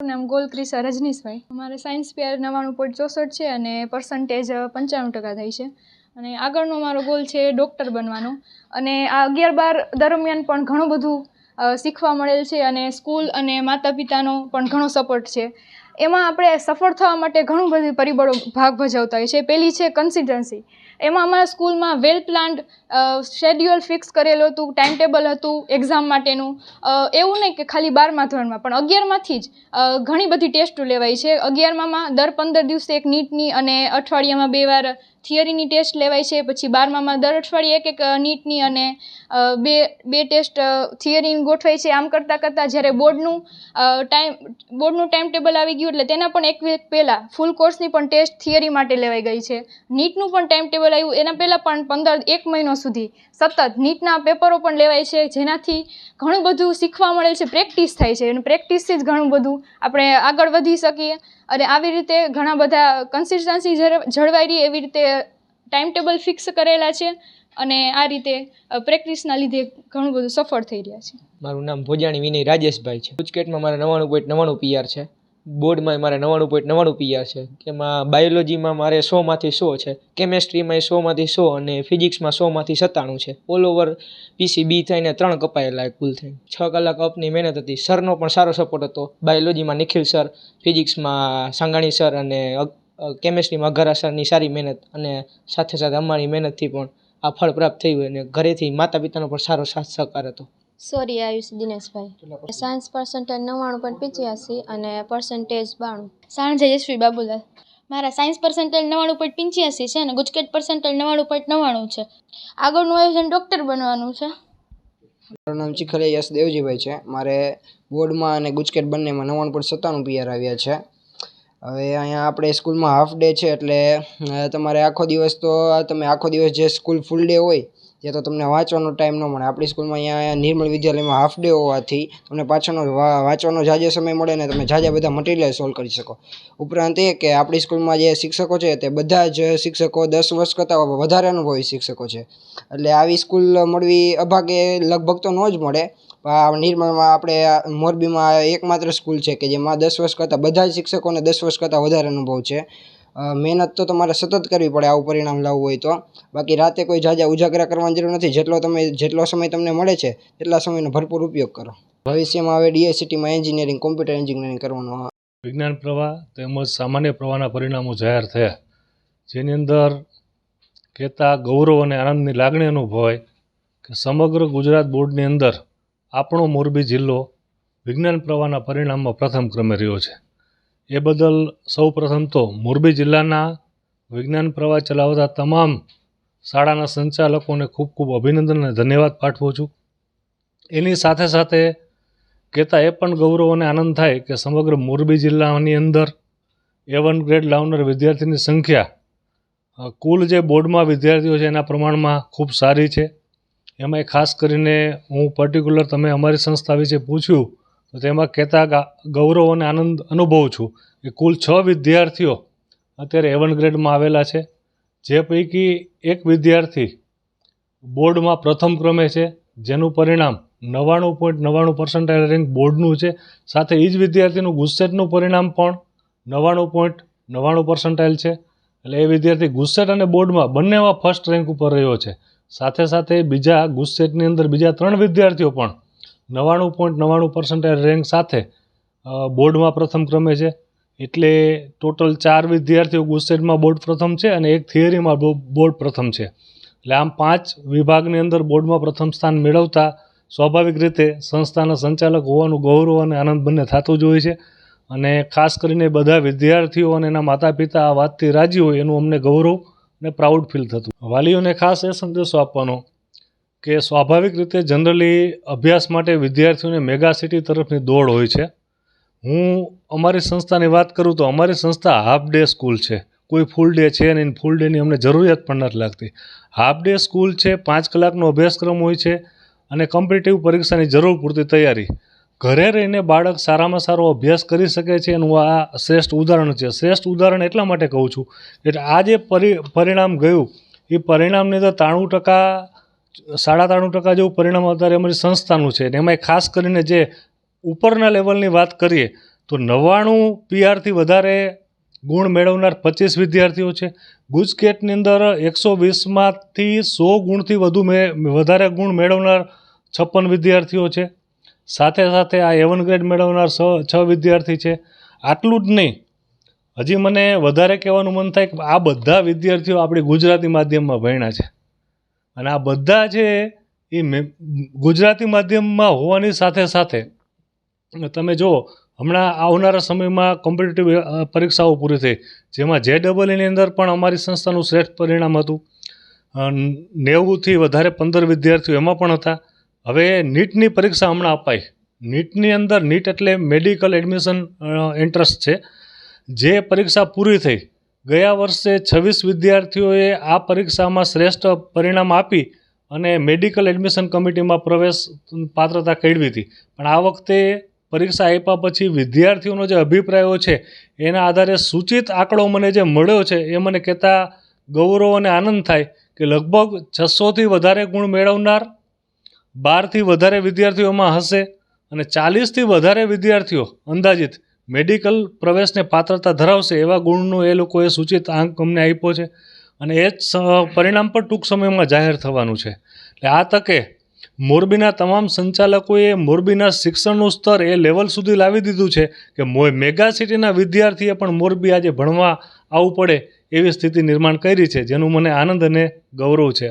નામ ગોલક્રિસા રજનીશભાઈ અમારે સાયન્સ પેર નવ્વાણું પોઈન્ટ ચોસઠ છે અને પર્સન્ટેજ પંચાણું ટકા થાય છે. અને આગળનો મારો ગોલ છે ડૉક્ટર બનવાનો. અને આ અગિયાર બાર દરમિયાન પણ ઘણું બધું શીખવા મળેલ છે અને સ્કૂલ અને માતા પિતાનો પણ ઘણો સપોર્ટ છે. એમાં આપણે સફળ થવા માટે ઘણું બધું પરિબળો ભાગ ભજવતા હોય છે. પહેલી છે કન્સિસ્ટન્સી એમાં અમારા સ્કૂલમાં વેલ પ્લાન્ડ શેડ્યુલ ફિક્સ કરેલું હતું ટાઈમ ટેબલ હતું એક્ઝામ માટેનું. એવું નહીં કે ખાલી બારમા ધોરણમાં, પણ અગિયારમાંથી જ ઘણી બધી ટેસ્ટો લેવાય છે. અગિયારમાં દર પંદર દિવસે એક નીટની અને અઠવાડિયામાં બે વાર થિયરીની ટેસ્ટ લેવાય છે, પછી બારમામાં દર અઠવાડિયે એક એક નીટની અને બે બે ટેસ્ટ થિયરીની ગોઠવાય છે. આમ કરતાં કરતાં જ્યારે બોર્ડનું ટાઈમ બોર્ડનું ટાઈમ ટેબલ આવી ગયું એટલે તેના પણ એક વીક પહેલાં ફૂલ કોર્સની પણ ટેસ્ટ થિયરી માટે લેવાઈ ગઈ છે. નીટનું પણ ટાઈમ ટેબલ આવ્યું. એના પહેલાં પણ પંદર, એક મહિનો સુધી સતત નીટના પેપરો પણ લેવાય છે, જેનાથી ઘણું બધું શીખવા મળે છે, પ્રેક્ટિસ થાય છે. અને પ્રેક્ટિસથી જ ઘણું બધું આપણે આગળ વધી શકીએ. અને આવી રીતે ઘણા બધા કન્સિસ્ટન્સી જળવાઈ રહી એવી રીતે ટાઈમ ટેબલ ફિક્સ કરેલા છે અને આ રીતે પ્રેક્ટિસના લીધે ઘણું બધું સફળ થઈ રહ્યા છે. મારું નામ ભોજાણી વિનય રાજેશભાઈ છે. ગુજકેટમાં મારે નવ્વાણું પોઈન્ટ નવ્વાણું પીઆર છે. બોર્ડમાં મારે નવ્વાણું પોઈન્ટ નવ્વાણું પીઆર છે. એમાં બાયોલોજીમાં મારે સોમાંથી સો છે, કેમેસ્ટ્રીમાં સોમાંથી સો અને ફિઝિક્સમાં સોમાંથી સત્તાણું છે. ઓલ ઓવર પીસીબી થઈને ત્રણ કપાયેલા કુલ થઈને. છ કલાક અપની મહેનત હતી. સરનો પણ સારો સપોર્ટ હતો. બાયોલોજીમાં નિખિલ સર ફિઝિક્સમાં સાંગાણી સર અને કેમેસ્ટ્રીમાં ઘર અસરની સારી મહેનત અને સાથે સાથે અમારી મહેનતથી પણ આ ફળ પ્રાપ્ત થયું અને ઘરેથી માતા પિતાનો પણ સારો સાથ સહકાર હતો. Sorry Ayush Dineshbhai. Science percentage નવ્વાણું પોઈન્ટ પંચ્યાસી અને પર્સન્ટેજ બાણું. સાણજે યશવી બાબુલાલ. મારા સાયન્સ પર્સન્ટેજ નવ્વાણું પોઈન્ટ પંચ્યાસી છે અને ગુજકેટ પર્સન્ટેજ નવ્વાણું પોઈન્ટ નવ્વાણું છે. આગળનું આયોજન ડૉક્ટર બનવાનું છે. મારું નામ ચિખલે યશ દેવજીભાઈ છે. મારે બોર્ડમાં અને ગુજકેટ બંનેમાં નવ્વાણું પોઈન્ટ સત્તાણું પીઆર આવ્યા છે. હવે અહીંયા આપણે સ્કૂલમાં હાફ ડે છે એટલે તમારે આખો દિવસ તો, તમે આખો દિવસ જે સ્કૂલ ફૂલ ડે હોય, જે તો તમને વાંચવાનો ટાઈમ ન મળે. આપણી સ્કૂલમાં અહીંયા નિર્મળ વિદ્યાલયમાં હાફ ડે હોવાથી તમને પાછળનો વાંચવાનો જાજો સમય મળે ને તમે જાજા બધા મટીરિયલ સોલ્વ કરી શકો. ઉપરાંત એ કે આપણી સ્કૂલમાં જે શિક્ષકો છે તે બધા જ શિક્ષકો દસ વર્ષ કરતાં વધારે અનુભવી શિક્ષકો છે. એટલે આવી સ્કૂલ મળવી અભાગે લગભગ તો ન જ મળે નિર્મળમાં આપણે મોરબીમાં એકમાત્ર સ્કૂલ છે કે જેમાં દસ વર્ષ કરતાં બધા જ શિક્ષકોને દસ વર્ષ કરતાં વધારે અનુભવ છે. મહેનત તો તમારે સતત કરવી પડે આવું પરિણામ લાવવું હોય તો. બાકી રાતે કોઈ જાજા ઉજાગરા કરવાની જરૂર નથી. જેટલો તમે, જેટલો સમય તમને મળે છે એટલા સમયનો ભરપૂર ઉપયોગ કરો. ભવિષ્યમાં હવે ડીએસસીટીમાં એન્જિનિયરિંગ, કોમ્પ્યુટર એન્જિનિયરિંગ કરવાનું વિજ્ઞાન પ્રવાહ તેમજ સામાન્ય પ્રવાહના પરિણામો જાહેર થયા. જેની અંદર કહેતા ગૌરવ અને આનંદની લાગણી અનુભવાય કે સમગ્ર ગુજરાત બોર્ડની અંદર આપણો મોરબી જિલ્લો વિજ્ઞાન પ્રવાહના પરિણામમાં પ્રથમ ક્રમે રહ્યો છે. એ બદલ સૌ પ્રથમ તો મોરબી જિલ્લાના વિજ્ઞાન પ્રવાહ ચલાવતા તમામ શાળાના સંચાલકોને ખૂબ ખૂબ અભિનંદન અને ધન્યવાદ પાઠવું છું. એની સાથે સાથે કહેતા એ પણ ગૌરવ અને આનંદ થાય કે સમગ્ર મોરબી જિલ્લાની અંદર એ વન ગ્રેડ લાવનાર વિદ્યાર્થીની સંખ્યા કુલ જે બોર્ડમાં વિદ્યાર્થીઓ છે એના પ્રમાણમાં ખૂબ સારી છે. એમાંય ખાસ કરીને હું પર્ટિક્યુલર તમે અમારી સંસ્થા વિશે પૂછ્યું, તો તેમાં કહેતા ગૌરવ અને આનંદ અનુભવું છું. કે કુલ છ વિદ્યાર્થીઓ અત્યારે એવન ગ્રેડમાં આવેલા છે. જે પૈકી એક વિદ્યાર્થી બોર્ડમાં પ્રથમ ક્રમે છે, જેનું પરિણામ નવ્વાણું પોઈન્ટ નવ્વાણું પર્સન્ટાઇલ રેન્ક બોર્ડનું છે. સાથે એ જ વિદ્યાર્થીનું ગુસ્સેટનું પરિણામ પણ નવ્વાણું પોઈન્ટ નવ્વાણું પર્સન્ટાઇલ છે. એટલે એ વિદ્યાર્થી ગુસ્સેટ અને બોર્ડમાં બંનેમાં ફર્સ્ટ રેન્ક ઉપર રહ્યો છે. સાથે સાથે બીજા ગુસ્સેટની અંદર બીજા ત્રણ વિદ્યાર્થીઓ પણ નવ્વાણું પોઈન્ટ નવ્વાણું પર્સન્ટેજ રેન્ક સાથે બોર્ડમાં પ્રથમ ક્રમે છે. એટલે ટોટલ ચાર વિદ્યાર્થીઓ ગુસ્સેટમાં બોર્ડ પ્રથમ છે અને એક થિયરીમાં બોર્ડ પ્રથમ છે. એટલે આમ પાંચ વિભાગની અંદર બોર્ડમાં પ્રથમ સ્થાન મેળવતા સ્વાભાવિક રીતે સંસ્થાના સંચાલક હોવાનું ગૌરવ અને આનંદ બંને થતું જ હોય છે. અને ખાસ કરીને બધા વિદ્યાર્થીઓ અને એના માતા પિતા આ વાતથી રાજી હોય એનું અમને ગૌરવ અને પ્રાઉડ ફીલ થતું. વાલીઓને ખાસ એ સંદેશો આપવાનો કે સ્વાભાવિક રીતે જનરલી અભ્યાસ માટે વિદ્યાર્થીઓને મેગા સિટી તરફની દોડ હોય છે. હું અમારી સંસ્થાની વાત કરું તો અમારી સંસ્થા હાફ ડે સ્કૂલ છે. કોઈ ફૂલ ડે છે નહીં ફૂલ ડેની અમને જરૂરિયાત પણ નથી લાગતી. હાફ ડે સ્કૂલ છે, પાંચ કલાકનો અભ્યાસક્રમ હોય છે અને કોમ્પિટિટિવ પરીક્ષાની જરૂર પૂરતી તૈયારી. ઘરે રહીને બાળક સારામાં સારો અભ્યાસ કરી શકે છે એનું આ શ્રેષ્ઠ ઉદાહરણ છે. શ્રેષ્ઠ ઉદાહરણ એટલા માટે કહું છું એટલે આ જે પરિ, પરિણામ ગયું, એ પરિણામની અંદર ત્રાણું ટકા, સાડા ત્રાણું ટકા જેવું પરિણામ અત્યારે અમારી સંસ્થાનું છે. અને એમાંય ખાસ કરીને જે ઉપરના લેવલની વાત કરીએ, તો નવ્વાણું પીઆરથી વધારે ગુણ મેળવનાર પચીસ વિદ્યાર્થીઓ છે. ગુજકેટની અંદર એકસો વીસમાંથી સો ગુણથી વધુ વધારે ગુણ મેળવનાર છપ્પન વિદ્યાર્થીઓ છે. સાથે સાથે આ એવન ગ્રેડ મેળવનાર છ વિદ્યાર્થી છે. આટલું જ નહીં. હજી મને વધારે કહેવાનું મન થાય કે આ બધા વિદ્યાર્થીઓ આપણી ગુજરાતી માધ્યમમાં ભણ્યા છે. અને આ બધા છે એ ગુજરાતી માધ્યમમાં હોવાની સાથે સાથે તમે જુઓ, હમણાં આવનારા સમયમાં કોમ્પિટિટિવ પરીક્ષાઓ પૂરી થઈ. જેમાં જે ડબલની અંદર પણ અમારી સંસ્થાનું શ્રેષ્ઠ પરિણામ હતું. નેવુંથી વધારે પંદર વિદ્યાર્થીઓ એમાં પણ હતા. હવે નીટની પરીક્ષા હમણાં અપાઈ. નીટની અંદર નીટ એટલે મેડિકલ એડમિશન એન્ટ્રન્સ છે. જે પરીક્ષા પૂરી થઈ, ગયા વર્ષે છવ્વીસ વિદ્યાર્થીઓએ આ પરીક્ષામાં શ્રેષ્ઠ પરિણામ આપી અને મેડિકલ એડમિશન કમિટીમાં પ્રવેશ પાત્રતા કેળવી હતી. પણ આ વખતે પરીક્ષા આપ્યા પછી વિદ્યાર્થીઓનો જે અભિપ્રાયો છે, એના આધારે સૂચિત આંકડો મને જે મળ્યો છે, એ મને કહેતા ગૌરવ અને આનંદ થાય કે લગભગ છસોથી વધારે ગુણ મેળવનાર બારથી વધારે વિદ્યાર્થીઓમાં હશે અને ચાલીસથી વધારે વિદ્યાર્થીઓ અંદાજિત મેડિકલ પ્રવેશને પાત્રતા ધરાવશે એવા ગુણનો એ લોકોએ સૂચિત આંક અમને આપ્યો છે. અને એ જ પરિણામ પણ ટૂંક સમયમાં જાહેર થવાનું છે. એટલે આ તકે મોરબીના તમામ સંચાલકોએ મોરબીના શિક્ષણનું સ્તર એ લેવલ સુધી લાવી દીધું છે કે મેગા સિટીના વિદ્યાર્થીએ પણ મોરબી આજે ભણવા આવવું પડે એવી સ્થિતિ નિર્માણ કરી છે, જેનું મને આનંદ અને ગૌરવ છે.